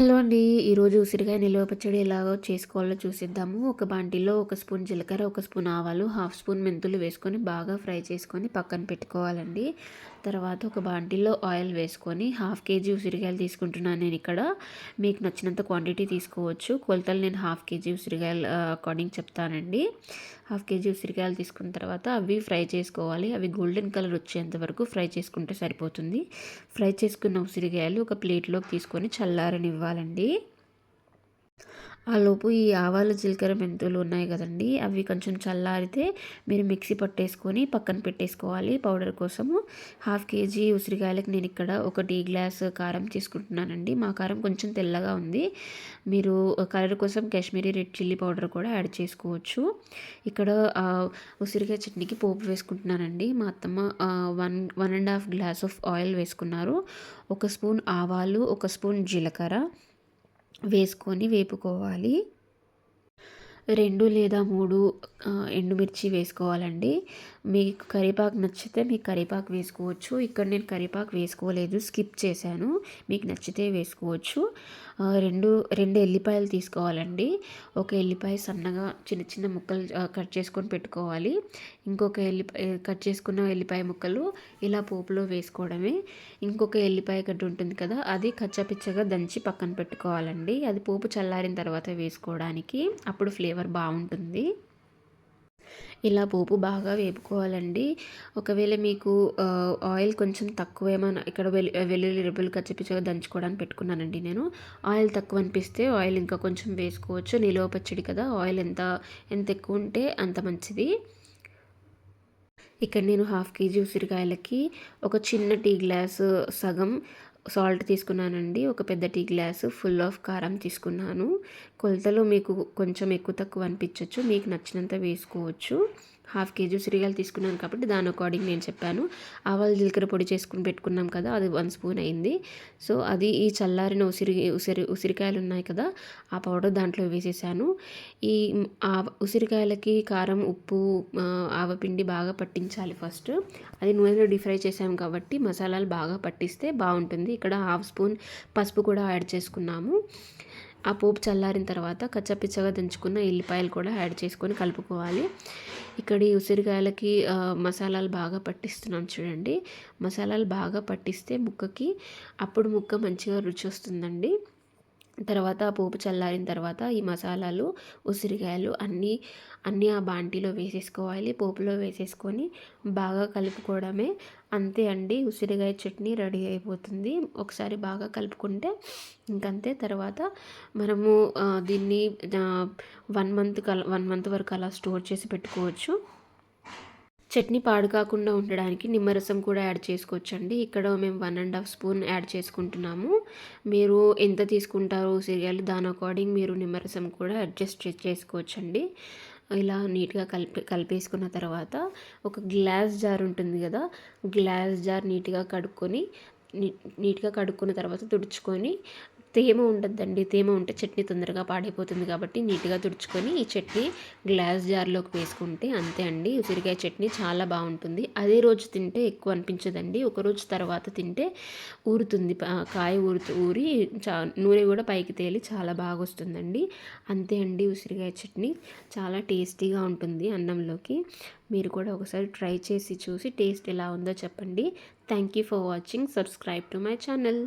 Hello అండి. ఈరోజు ఉసిరికాయ నిల్వ పచ్చడి ఎలాగో చేసుకోవాలో చూసిద్దాము. ఒక బాంటిలో ఒక స్పూన్ జీలకర్ర ఒక స్పూన్ ఆవాలు హాఫ్ స్పూన్ మెంతులు వేసుకొని బాగా ఫ్రై చేసుకొని పక్కన పెట్టుకోవాలండి. తర్వాత ఒక బాంటిలో ఆయిల్ వేసుకొని హాఫ్ కేజీ ఉసిరికాయలు తీసుకుంటున్నాను నేను ఇక్కడ. మీకు నచ్చినంత క్వాంటిటీ తీసుకోవచ్చు. కొలతలు నేను హాఫ్ కేజీ ఉసిరికాయలు అకార్డింగ్ చెప్తానండి. హాఫ్ కేజీ ఉసిరికాయలు తీసుకున్న తర్వాత అవి ఫ్రై చేసుకోవాలి. అవి గోల్డెన్ కలర్ వచ్చేంత వరకు ఫ్రై చేసుకుంటే సరిపోతుంది. ఫ్రై చేసుకున్న ఉసిరికాయలు ఒక ప్లేట్లోకి తీసుకొని చల్లారనివ్వాలండి. ఆలోపు ఈ ఆవాలు జీలకర్ర మెంతులు ఉన్నాయి కదండి. అవి కొంచెం చల్లారితే మీరు మిక్సీ పట్టేసుకొని పక్కన పెట్టేసుకోవాలి. పౌడర్ కోసము హాఫ్ కేజీ ఉసిరికాయలకు నేను ఇక్కడ ఒక టీ గ్లాస్ కారం తీసుకుంటున్నానండి. మా కారం కొంచెం తెల్లగా ఉంది. మీరు కలర్ కోసం కాశ్మీరీ రెడ్ చిల్లీ పౌడర్ కూడా యాడ్ చేసుకోవచ్చు. ఇక్కడ ఉసిరికాయ చట్నీకి పోపు వేసుకుంటున్నానండి. మా అత్తమ్మ one one and half glass of oil వేసుకున్నారు. ఒక స్పూన్ ఆవాలు ఒక స్పూన్ జీలకర్ర వేసుకొని వేపుకోవాలి. రెండు లేదా మూడు ఎండుమిర్చి వేసుకోవాలండి. మీకు కరివేపాకు నచ్చితే మీకు కరివేపాకు వేసుకోవచ్చు. ఇక్కడ నేను కరివేపాకు వేసుకోలేదు స్కిప్ చేశాను. మీకు నచ్చితే వేసుకోవచ్చు. రెండు రెండు ఎల్లిపాయలు తీసుకోవాలండి. ఒక ఎల్లిపాయ సన్నగా చిన్న చిన్న ముక్కలు కట్ చేసుకొని పెట్టుకోవాలి. ఇంకొక ఎల్లిపాయ కట్ చేసుకున్న ఎల్లిపాయ ముక్కలు ఇలా పోపులో వేసుకోవడమే. ఇంకొక ఎల్లిపాయ గడ్డ ఉంటుంది కదా అది కచ్చపిచ్చగా దంచి పక్కన పెట్టుకోవాలండి. అది పోపు చల్లారిన తర్వాత వేసుకోవడానికి. అప్పుడు ఫ్లేవర్ బాగుంటుంది. ఇలా పోపు బాగా వేపుకోవాలండి. ఒకవేళ మీకు ఆయిల్ కొంచెం తక్కువ ఏమైనా ఇక్కడ వెల్లు వెల్లుల్లి రెబ్బలు కచ్చిపిచ్చగా దంచుకోవడానికి పెట్టుకున్నానండి నేను. ఆయిల్ తక్కువ అనిపిస్తే ఆయిల్ ఇంకా కొంచెం వేసుకోవచ్చు. నిలువ పచ్చడి కదా ఆయిల్ ఎంత ఎంత ఎక్కువ ఉంటే అంత మంచిది. ఇక్కడ నేను హాఫ్ కేజీ ఉసిరికాయలకి ఒక చిన్న టీ గ్లాసు సగం సాల్ట్ తీసుకున్నానండి. ఒక పెద్ద టీ గ్లాసు ఫుల్ ఆఫ్ కారం తీసుకున్నాను. కొలతలు మీకు కొంచెం ఎక్కువ తక్కువ అనిపించవచ్చు మీకు నచ్చినంత వేసుకోవచ్చు. హాఫ్ కేజీ ఉసిరికాయలు తీసుకున్నాను కాబట్టి దాని అకార్డింగ్ నేను చెప్పాను. ఆవాలు జీలకర్ర పొడి చేసుకుని పెట్టుకున్నాం కదా అది వన్ స్పూన్ అయింది. సో అది ఈ చల్లారిన ఉసిరి ఉసిరి ఉసిరికాయలు ఉన్నాయి కదా ఆ పౌడర్ దాంట్లో వేసేసాను. ఈ ఉసిరికాయలకి కారం ఉప్పు ఆవపిండి బాగా పట్టించాలి ఫస్ట్ అది నూనెలో డీప్ ఫ్రై చేసాము కాబట్టి మసాలాలు బాగా పట్టిస్తే బాగుంటుంది. ఇక్కడ హాఫ్ స్పూన్ పసుపు కూడా యాడ్ చేసుకున్నాము. ఆ పోపు చల్లారిన తర్వాత కచ్చపిచ్చగా దంచుకున్న ఎల్లిపాయలు కూడా యాడ్ చేసుకొని కలుపుకోవాలి. ఇక్కడ ఈ ఉసిరికాయలకి మసాలాలు బాగా పట్టిస్తున్నాం చూడండి. మసాలాలు బాగా పట్టిస్తే ముక్కకి అప్పుడు ముక్క మంచిగా రుచి వస్తుందండి. తర్వాత పోపు చల్లారిన తర్వాత ఈ మసాలాలు ఉసిరికాయలు అన్నీ అన్నీ ఆ బాంటీలో వేసేసుకోవాలి. పోపులో వేసేసుకొని బాగా కలుపుకోవడమే. అంతే అండి. ఉసిరికాయ చట్నీ రెడీ అయిపోతుంది. ఒకసారి బాగా కలుపుకుంటే ఇంకంతే. తర్వాత మనము దీన్ని వన్ మంత్ కల వన్ మంత్ వరకు అలా స్టోర్ చేసి పెట్టుకోవచ్చు. చట్నీ పాడు కాకుండా ఉండడానికి నిమ్మరసం కూడా యాడ్ చేసుకోవచ్చండి. ఇక్కడ మేము one and half spoon add చేసుకుంటున్నాము. మీరు ఎంత తీసుకుంటారో సిరియాలు దాని అకార్డింగ్ మీరు నిమ్మరసం కూడా అడ్జస్ట్ చేసుకోవచ్చండి. ఇలా నీట్గా కలిపి కలిపేసుకున్న తర్వాత ఒక గ్లాస్ జార్ ఉంటుంది కదా గ్లాస్ జార్ నీట్గా కడుక్కొని నీట్గా కడుక్కున్న తర్వాత తుడుచుకొని తేమ ఉండద్దండి. తేమ ఉంటే చట్నీ తొందరగా పాడైపోతుంది కాబట్టి నీట్గా తుడుచుకొని ఈ చట్నీ గ్లాస్ జార్లోకి వేసుకుంటే అంతే అండి. ఉసిరికాయ చట్నీ చాలా బాగుంటుంది. అదే రోజు తింటే ఎక్కువ అనిపించదండి. ఒక రోజు తర్వాత తింటే ఊరుతుంది. కాయ ఊరుతూ ఊరి చా నూనె కూడా పైకి తేలి చాలా బాగా వస్తుందండి. అంతే అండి ఉసిరికాయ చట్నీ. చాలా టేస్టీగా ఉంటుంది అన్నంలోకి. మీరు కూడా ఒకసారి ట్రై చేసి చూసి టేస్ట్ ఎలా ఉందో చెప్పండి. Thank you for watching. Subscribe to my channel.